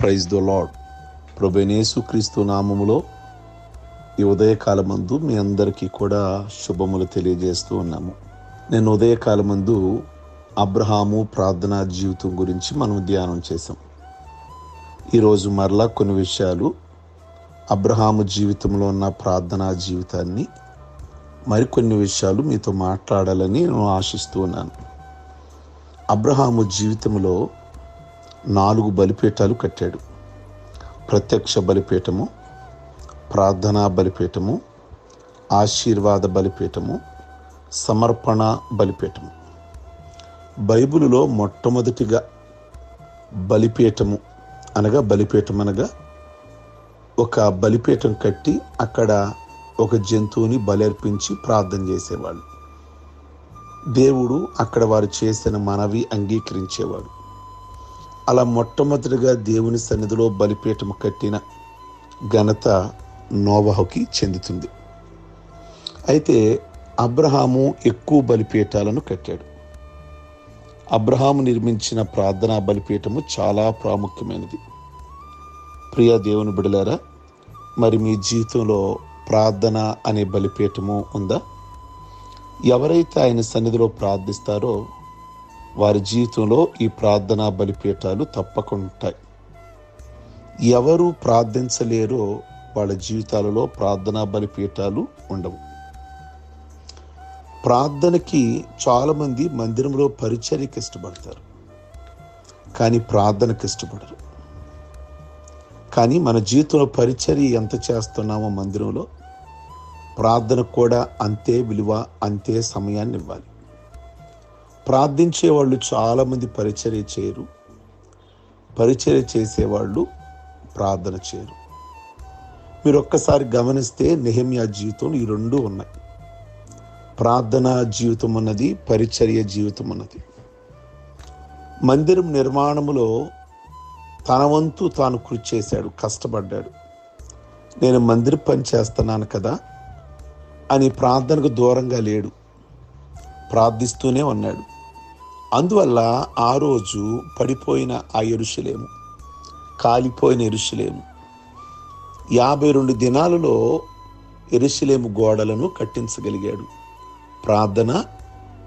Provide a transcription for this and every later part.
Praise the lord ప్రభనేసు క్రీస్తు నామములో ఈ ఉదయకాలమందు మీ అందరికీ కూడా శుభములు తెలియజేస్తూ ఉన్నాము. నేను ఉదయకాలమందు అబ్రహాము ప్రార్థనా జీవితం గురించి మనం ధ్యానం చేసాం ఈరోజు మరలా కొన్ని విషయాలు అబ్రహాము జీవితంలో ఉన్న ప్రార్థనా జీవితాన్ని మరికొన్ని విషయాలు మీతో మాట్లాడాలని నేను ఆశిస్తూ ఉన్నాను. అబ్రహాము జీవితంలో నాలుగు బలిపీఠాలు కట్టాడు. ప్రత్యక్ష బలిపీఠము ప్రార్థనా బలిపీఠము ఆశీర్వాద బలిపీఠము సమర్పణ బలిపీఠము. బైబిలులో మొట్టమొదటిగా బలిపీఠము అనగా బలిపీఠం అనగా ఒక బలిపీఠం కట్టి అక్కడ ఒక జంతువుని బలర్పించి ప్రార్థన చేసేవాళ్ళు దేవుడు అక్కడ వారు చేసిన మనవి అంగీకరించేవాడు. అలా మొట్టమొదటిగా దేవుని సన్నిధిలో బలిపీఠం కట్టిన ఘనత నోవహుకి చెందుతుంది. అయితే అబ్రహాము ఎక్కువ బలిపీఠాలను కట్టాడు. అబ్రహాము నిర్మించిన ప్రార్థనా బలిపీఠము చాలా ప్రాముఖ్యమైనది. ప్రియ దేవుని బిడలారా మరి మీ జీవితంలో ప్రార్థన అనే బలిపీఠము ఉందా? ఎవరైతే ఆయన సన్నిధిలో ప్రార్థిస్తారో వారి జీవితంలో ఈ ప్రార్థనా బలిపీఠాలు తప్పకుండా ఎవరు ప్రార్థించలేరో వాళ్ళ జీవితాలలో ప్రార్థనా బలిపీఠాలు ఉండవు. ప్రార్థనకి చాలామంది మందిరంలో పరిచర్యకి ఇష్టపడతారు. కానీ ప్రార్థనకి ఇష్టపడరు. కానీ మన జీవితంలో పరిచర్య ఎంత చేస్తున్నామో మందిరంలో ప్రార్థనకు కూడా అంతే విలువ అంతే సమయాన్ని ఇవ్వాలి. ప్రార్థించే వాళ్ళు చాలామంది పరిచర్య చేయరు. పరిచర్య చేసేవాళ్ళు ప్రార్థన చేయరు. మీరు ఒక్కసారి గమనిస్తే నెహమ్యా జీవితం ఈ రెండు ఉన్నాయి. ప్రార్థన జీవితం ఉన్నది పరిచర్య జీవితం ఉన్నది మందిరం నిర్మాణములో తన వంతు తాను కృషి చేశాడు కష్టపడ్డాడు. నేను మందిర పని చేస్తున్నాను కదా అని ప్రార్థనకు దూరంగా లేడు. ప్రార్థిస్తూనే ఉన్నాడు. అందువల్ల ఆ రోజు పడిపోయిన ఆ ఎరుషలేము కాలిపోయిన ఎరుషలేము యాభై రెండు దినాలలో ఎరుషలేము గోడలను కట్టించగలిగాడు. ప్రార్థన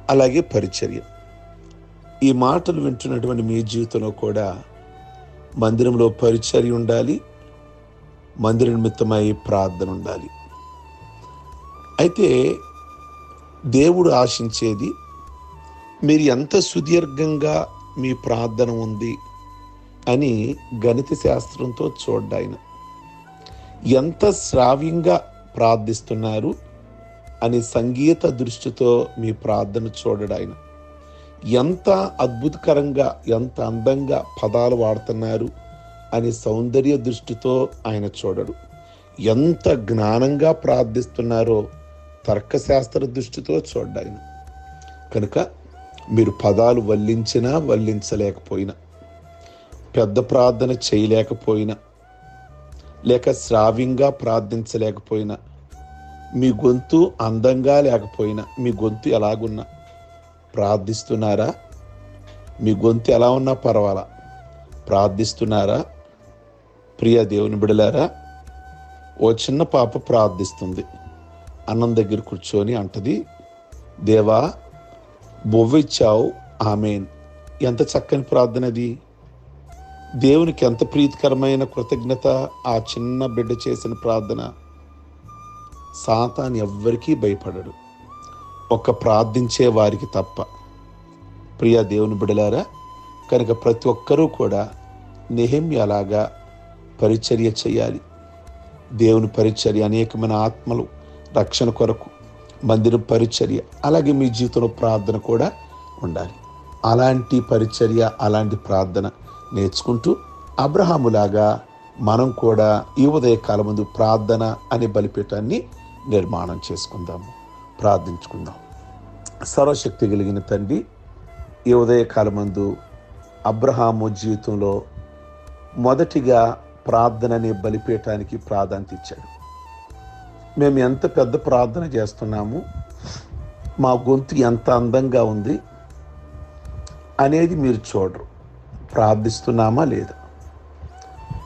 అలాగే పరిచర్య. ఈ మాటలు వింటున్నటువంటి మీ జీవితంలో కూడా మందిరంలో పరిచర్య ఉండాలి మందిర నిమిత్తమై ప్రార్థన ఉండాలి. అయితే దేవుడు ఆశించేది మీరు ఎంత సుదీర్ఘంగా మీ ప్రార్థన ఉంది అని గణిత శాస్త్రంతో చూడ్డాయన. ఎంత శ్రావ్యంగా ప్రార్థిస్తున్నారు అని సంగీత దృష్టితో మీ ప్రార్థన చూడడాయన. ఎంత అద్భుతకరంగా ఎంత అందంగా పదాలు వాడుతున్నారు అని సౌందర్య దృష్టితో ఆయన చూడడు. ఎంత జ్ఞానంగా ప్రార్థిస్తున్నారో తర్కశాస్త్ర దృష్టితో చూడ్డాయన. కనుక మీరు పదాలు వల్లించినా వల్లించలేకపోయినా పెద్ద ప్రార్థన చేయలేకపోయినా లేక శ్రావ్యంగా ప్రార్థించలేకపోయినా మీ గొంతు అందంగా లేకపోయినా మీ గొంతు ఎలాగున్నా ప్రార్థిస్తున్నారా? మీ గొంతు ఎలా ఉన్నా పర్వాలా? ప్రార్థిస్తున్నారా? ప్రియ దేవుని బిడలారా ఓ చిన్న పాప ప్రార్థిస్తుంది. అన్నం దగ్గర కూర్చొని అంటది దేవా బొవ్విచ్చావు ఆమెన్. ఎంత చక్కని ప్రార్థన అది. దేవునికి ఎంత ప్రీతికరమైన కృతజ్ఞత ఆ చిన్న బిడ్డ చేసిన ప్రార్థన. సాతాన్ ఎవ్వరికీ భయపడడు. ఒక్క ప్రార్థించే వారికి తప్ప. ప్రియ దేవుని బిడలారా కనుక ప్రతి ఒక్కరూ కూడా నెహమ్య అలాగా పరిచర్య చేయాలి. దేవుని పరిచర్య అనేకమైన ఆత్మలు రక్షణ కొరకు మందిరం పరిచర్య అలాగే మీ జీవితంలో ప్రార్థన కూడా ఉండాలి. అలాంటి పరిచర్య అలాంటి ప్రార్థన నేర్చుకుంటూ అబ్రహాములాగా మనం కూడా ఈ ఉదయకాలం ముందు ప్రార్థన అనే బలిపీఠాన్ని నిర్మాణం చేసుకుందాము. ప్రార్థించుకుందాం. సర్వశక్తి కలిగిన తండ్రి ఈ ఉదయకాలమందు అబ్రహాము జీవితంలో మొదటిగా ప్రార్థన అనే బలిపీఠానికి ప్రాధాన్యత ఇచ్చాడు. మేము ఎంత పెద్ద ప్రార్థన చేస్తున్నాము మా గొంతు ఎంత అందంగా ఉంది అనేది మీరు చూడరు. ప్రార్థిస్తున్నామా లేదా?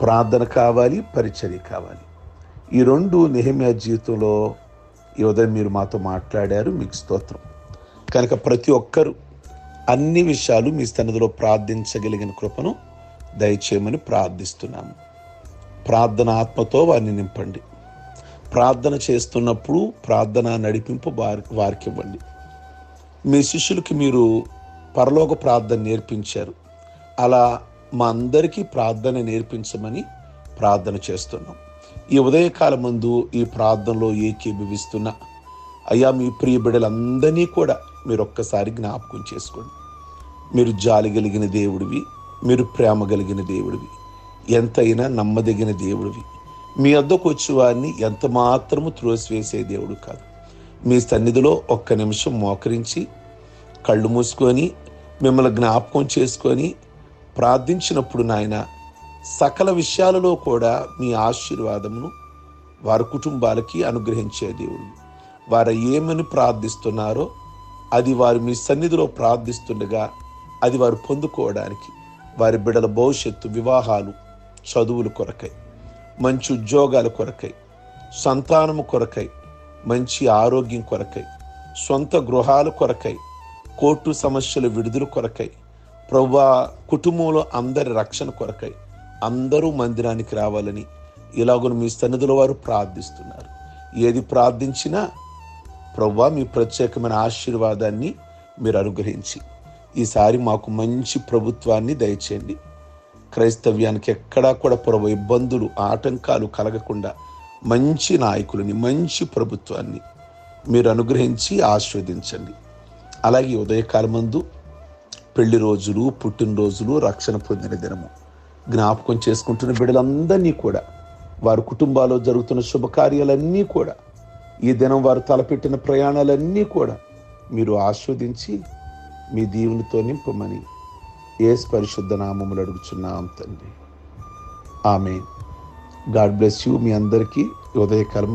ప్రార్థన కావాలి పరిచర్య కావాలి. ఈ రెండు నెహమియా జీవితంలో ఈ ఉదయం మీరు మాతో మాట్లాడారు మీకు స్తోత్రం. కనుక ప్రతి ఒక్కరూ అన్ని విషయాలు మీ సన్నిధిలో ప్రార్థించగలిగిన కృపను దయచేయమని ప్రార్థిస్తున్నాము. ప్రార్థన ఆత్మతో వారిని నింపండి. ప్రార్థన చేస్తున్నప్పుడు ప్రార్థన నడిపింపు వారి వారికి ఇవ్వండి మీ శిష్యులకి మీరు పరలోక ప్రార్థన నేర్పించారు. అలా మా అందరికీ ప్రార్థన నేర్పించమని ప్రార్థన చేస్తున్నాం. ఈ ఉదయకాలం ముందు ఈ ప్రార్థనలో ఏకీభవిస్తున్న అయ్యా మీ ప్రియ బిడ్డలందరినీ కూడా మీరు ఒక్కసారి జ్ఞాపకం చేసుకోండి. మీరు జాలి కలిగిన దేవుడివి మీరు ప్రేమ కలిగిన దేవుడివి ఎంతైనా నమ్మదగిన దేవుడివి. మీ వద్దకు వచ్చి వారిని ఎంత మాత్రము త్రోసివేసే దేవుడు కాదు. మీ సన్నిధిలో ఒక్క నిమిషం మోకరించి కళ్ళు మూసుకొని మిమ్మల్ని జ్ఞాపకం చేసుకొని ప్రార్థించినప్పుడు నాయన సకల విషయాలలో కూడా మీ ఆశీర్వాదమును వారి కుటుంబాలకి అనుగ్రహించే దేవుడు. వారు ఏమని ప్రార్థిస్తున్నారో అది వారు మీ సన్నిధిలో ప్రార్థిస్తుండగా అది వారు పొందుకోవడానికి వారి బిడల భవిష్యత్తు వివాహాలు చదువులు కొరకై. మంచి ఉద్యోగాల కొరకై సంతానము కొరకై మంచి ఆరోగ్యం కొరకై సొంత గృహాల కొరకై కోర్టు సమస్యల విడుదల కొరకై ప్రభు కుటుంబంలో అందరి రక్షణ కొరకై అందరూ మందిరానికి రావాలని ఇలాగను మీ సన్నిధిలో వారు ప్రార్థిస్తున్నారు. ఏది ప్రార్థించినా ప్రభు మీ ప్రత్యేకమైన ఆశీర్వాదాన్ని మీరు అనుగ్రహించి ఈసారి మాకు మంచి ప్రభుత్వాన్ని దయచేయండి. క్రైస్తవ్యానికి ఎక్కడా కూడా పొరవ ఇబ్బందులు ఆటంకాలు కలగకుండా మంచి నాయకులని మంచి ప్రభుత్వాన్ని మీరు అనుగ్రహించి ఆస్వాదించండి అలాగే ఉదయకాలమందు పెళ్ళి రోజులు పుట్టినరోజులు రక్షణ పొందిన దినము. జ్ఞాపకం చేసుకుంటున్న బిడ్డలందరినీ కూడా వారి కుటుంబాల్లో జరుగుతున్న శుభకార్యాలన్నీ కూడా ఈ దినం వారు తలపెట్టిన ప్రయాణాలన్నీ కూడా మీరు ఆస్వాదించి మీ దీవునితో నింపమని ఏసు పరిశుద్ధ నామములు అడుగుచున్నాం తండ్రి. ఆమె గాడ్ బ్లెస్ యూ మీ అందరికీ ఉదయకాలం